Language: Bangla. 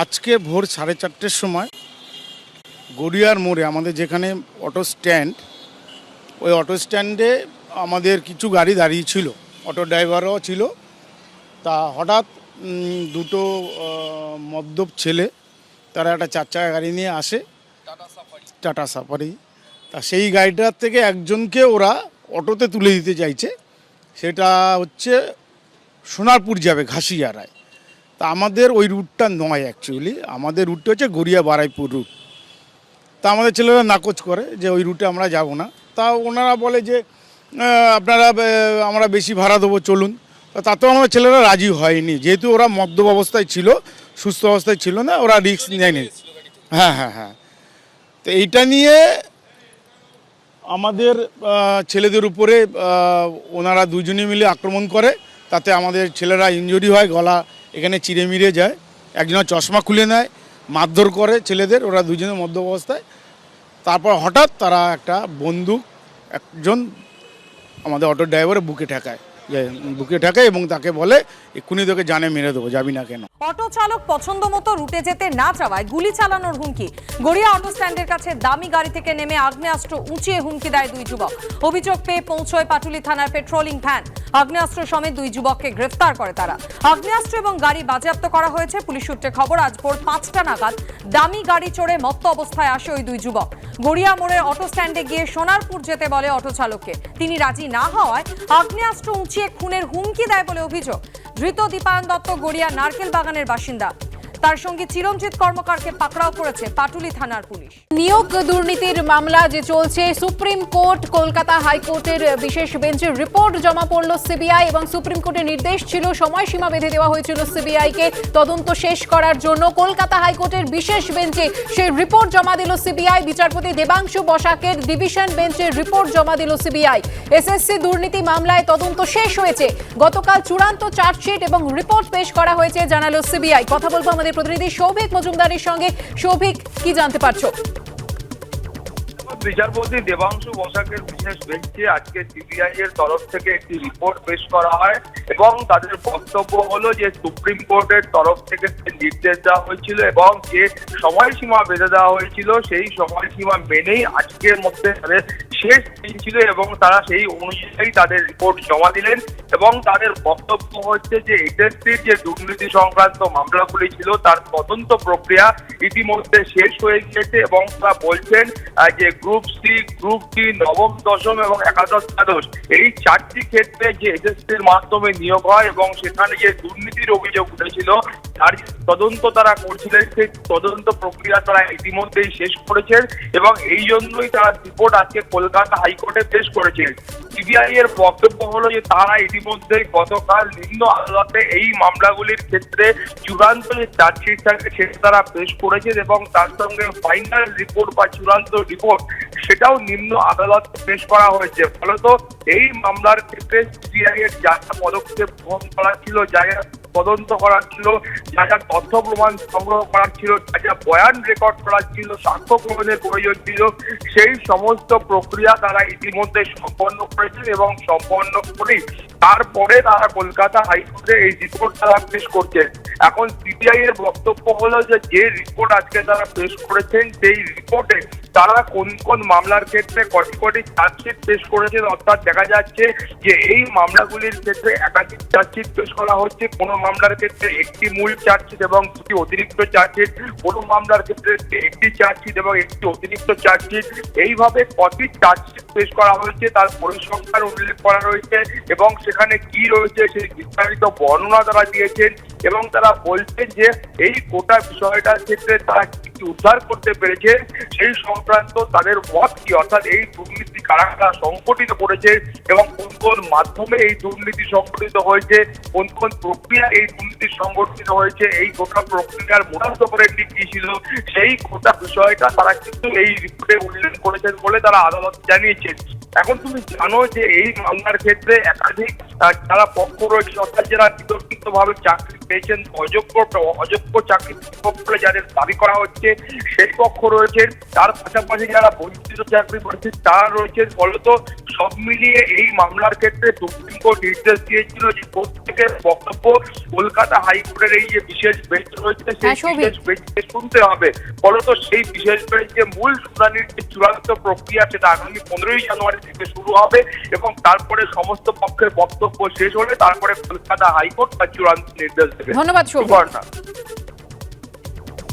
আজকে ভোর সাড়ে চারটের সময় গড়িয়ার মোড়ে আমাদের যেখানে অটো স্ট্যান্ড ওই অটো স্ট্যান্ডে আমাদের কিছু গাড়ি দাঁড়িয়ে ছিল অটো ড্রাইভারও ছিল। তা হঠাৎ দুটো মদ্যপ ছেলে তারা একটা চার চাকা গাড়ি নিয়ে আসে। টাটা সাফারি। তা সেই গাড়িটার থেকে একজনকে ওরা অটোতে তুলে দিতে চাইছে। সেটা হচ্ছে সোনারপুর যাবে ঘাসিয়ারায়। তা আমাদের ওই রুটটা নয় অ্যাকচুয়ালি আমাদের রুটটা হচ্ছে গড়িয়া বারাইপুর রুট তা আমাদের ছেলেরা নাকচ করে যে ওই রুটে আমরা যাব না। তা ওনারা বলে যে আপনারা আমরা বেশি ভাড়া দেবো, চলুন। তাতেও আমার ছেলেরা রাজি হয়নি। যেহেতু ওরা মদ্যপ অবস্থায় ছিল, সুস্থ অবস্থায় ছিল না, ওরা রিস্ক নেয়নি। হ্যাঁ হ্যাঁ হ্যাঁ। তো এইটা নিয়ে আমাদের ছেলেদের উপরে ওনারা দুজনে মিলে আক্রমণ করে। তাতে আমাদের ছেলেরা ইনজুরি হয়, গলা এখানে চিড়ে মিড়ে যায় একজন চশমা খুলে নেয়, মারধর করে ছেলেদের, ওরা দুজনের মধ্য অবস্থায় তারপর হঠাৎ তারা একটা বন্দুক একজন আমাদের অটো ড্রাইভারের বুকে ঠেকায়। বুকে ঠেকায় এবং তাকে বলে, এক্ষুনি তোকে জানে মেরে দেবো, যাবি না কেন? অটো চালক পছন্দ মতো রুটে যেতে না চাওয়ায় গুলি চালানোর হুমকি। গড়িয়া অটো স্ট্যান্ডের কাছে দামি গাড়ি থেকে নেমে আগ্নেয়াস্ত্র উঁচিয়ে হুমকি দেয় দুই যুবক। অভিযোগ পেয়ে পৌঁছয় পাটুলি থানার পেট্রোলিং ভ্যান আগ্নেয়াস্ত্র সমেত দুই যুবককে গ্রেফতার করে তারা। আগ্নেয়াস্ত্র এবং গাড়ি বাজেয়াপ্ত করা হয়েছে, পুলিশ সূত্রে খবর, আজ ভোর পাঁচটা নাগাদ দামি গাড়ি চড়ে মত্ত অবস্থায় আসে ওই দুই যুবক। গড়িয়া মোড়ের অটো স্ট্যান্ডে গিয়ে সোনারপুর যেতে বলে অটো চালককে। তিনি রাজি না হওয়ায় আগ্নেয়াস্ত্র উঁচিয়ে খুনের হুমকি দেয় বলে অভিযোগ। ধৃত দীপায়ন দত্ত গড়িয়া নারকেল বাগানের বাসিন্দা। তার সঙ্গে চিরঞ্জিত কর্মকারকে পাকড়াও করেছে পাটুলি থানার পুলিশ। নিয়োগ দুর্নীতির মামলা যে চলছে, সুপ্রিম কোর্ট কলকাতা হাইকোর্টের বিশেষ বেঞ্চের রিপোর্ট জমা পড়ল সিবিআই এবং সুপ্রিম কোর্টের নির্দেশ ছিল সময়সীমা বেঁধে দেওয়া হয়েছিল সিবিআইকে তদন্ত শেষ করার জন্য। কলকাতা হাইকোর্টের বিশেষ বেঞ্চে সেই রিপোর্ট জমা দিল সিবিআই। বিচারপতি দেবাংশু বসাকের ডিভিশন বেঞ্চের রিপোর্ট জমা দিল সিবিআই। এসএসসি দুর্নীতি মামলায় তদন্ত শেষ হয়েছে। গতকাল চূড়ান্ত চার্জশিট এবং রিপোর্ট পেশ করা হয়েছে, জানালো সিবিআই। কথা বলব আমাদের প্রতিনিধি সৌভিক মজুমদারের সঙ্গে। সৌভিক কি জানতে পারছ? বিচারপতি দেবাংশু বসাকের বিশেষ বেঞ্চে আজকে সিবিআই এর তরফ থেকে একটি রিপোর্ট পেশ করা হয় এবং তাদের বক্তব্য হলো যে সুপ্রিম কোর্টের তরফ থেকে নির্দেশ দেওয়া হয়েছিল এবং যে সময়সীমা বেঁধে দেওয়া হয়েছিল, সেই সময়সীমা মেনেই আজকের মধ্যে তাদের শেষ দিন ছিল এবং তারা সেই অনুযায়ী তাদের রিপোর্ট জমা দিলেন এবং তাদের বক্তব্য হচ্ছে যে এসএসসির যে দুর্নীতি সংক্রান্ত মামলাগুলি ছিল, তার তদন্ত প্রক্রিয়া ইতিমধ্যে শেষ হয়ে গিয়েছে এবং তারা বলছেন যে গ্রুপ সি গ্রুপ ডি নবম, দশম এবং একাদশ দ্বাদশ, এই চারটি ক্ষেত্রে যে এসএসসির মাধ্যমে নিয়োগ হয় এবং সেখানে যে দুর্নীতির অভিযোগ উঠেছিল যে তদন্ত তারা করছিলেন, সেই তদন্ত প্রক্রিয়া তারা ইতিমধ্যেই শেষ করেছেন এবং এই জন্যই তারা রিপোর্ট আজকে কলকাতা হাইকোর্টে পেশ করেছেন। সিবিআই এর বক্তব্য হলো যে তারা ইতিমধ্যেই গতকাল নিম্ন আদালতে এই মামলাগুলির ক্ষেত্রে চূড়ান্ত যে চার্জশিট থাকে সেটা তারা পেশ করেছেন এবং তার সঙ্গে ফাইনাল রিপোর্ট বা চূড়ান্ত রিপোর্ট সেটাও নিম্ন আদালতে পেশ করা হয়েছে। ফলত এই মামলার ক্ষেত্রে সিবিআই এর যা পদক্ষেপ গ্রহণ করা ছিল, যা তদন্ত করার ছিল, যা যা তথ্য প্রমাণ সংগ্রহ করার ছিল, যা যা বয়ান রেকর্ড করার ছিল, সাক্ষ্য প্রমাণের প্রয়োজন ছিল, সেই সমস্ত প্রক্রিয়া তারা ইতিমধ্যে সম্পন্ন করেছেন এবং সম্পন্ন করেই তারপরে তারা কলকাতা হাইকোর্টে এই রিপোর্ট তারা পেশ করছেন। এখন সিবিআই এর বক্তব্য হলো যে যে রিপোর্ট আজকে তারা পেশ করেছেন, সেই রিপোর্টে তারা কোন কোন মামলার ক্ষেত্রে কটি কটি চার্জশিট পেশ করেছেন, অর্থাৎ দেখা যাচ্ছে যে, এই মামলাগুলির ক্ষেত্রে একাধিক চার্জশিট পেশ করা হচ্ছে। কোনো মামলার ক্ষেত্রে একটি মূল চার্জশিট এবং দুটি অতিরিক্ত চার্জশিট কোনো মামলার ক্ষেত্রে একটি চার্জশিট এবং একটি অতিরিক্ত চার্জশিট এইভাবে কটি চার্জশিট পেশ করা হয়েছে, তার পরিসংখ্যান উল্লেখ করা রয়েছে এবং সেখানে কি রয়েছে সেই বিস্তারিত বর্ণনা তারা দিয়েছেন এবং তারা বলছেন যে এই গোটা বিষয়টার ক্ষেত্রে তারা কি উদ্ধার করতে পেরেছে সেই সংক্রান্ত তাদের মত কি? অর্থাৎ এই দুর্নীতি কারা কারা সংগঠিত করেছে এবং কোন কোন মাধ্যমে এই দুর্নীতি সংগঠিত হয়েছে, কোন কোন প্রক্রিয়া এই দুর্নীতি সংগঠিত হয়েছে, এই গোটা প্রক্রিয়ার মোটামুটি অপারেন্ডি কি ছিল, সেই গোটা বিষয়টা তারা কিন্তু এই রিপোর্টে উল্লেখ করেছেন বলে তারা আদালত জানিয়েছেন। এখন তুমি জানো যে এই মামলার ক্ষেত্রে একাধিক যারা পক্ষ রয়েছে অর্থাৎ যারা বিতর্কিত ভাবে চাকরি পেয়েছেন অযোগ্য অযোগ্য চাকরি বলে যাদের দাবি করা হচ্ছে সেই পক্ষ রয়েছে। তার পাশাপাশি যারা বঞ্চিত চাকরি করেছে তারা রয়েছে ফলত সব মিলিয়ে এই মামলার ক্ষেত্রে সুপ্রিম কোর্ট নির্দেশ দিয়েছিল যে প্রত্যেকের বক্তব্য কলকাতা হাইকোর্টের এই যে বিশেষ বেঞ্চ রয়েছে সেই হ্যাঁ, বিশেষ বেঞ্চকে শুনতে হবে। ফলত সেই বিশেষ বেঞ্চে মূল শুনানির যে চূড়ান্ত প্রক্রিয়া সেটা আগামী পনেরোই জানুয়ারি থেকে শুরু হবে এবং তারপরে সমস্ত পক্ষের বক্তব্য শেষ হলে তারপরে কলকাতা হাইকোর্ট তার চূড়ান্ত নির্দেশ দেবে ধন্যবাদ। সুবর্ণা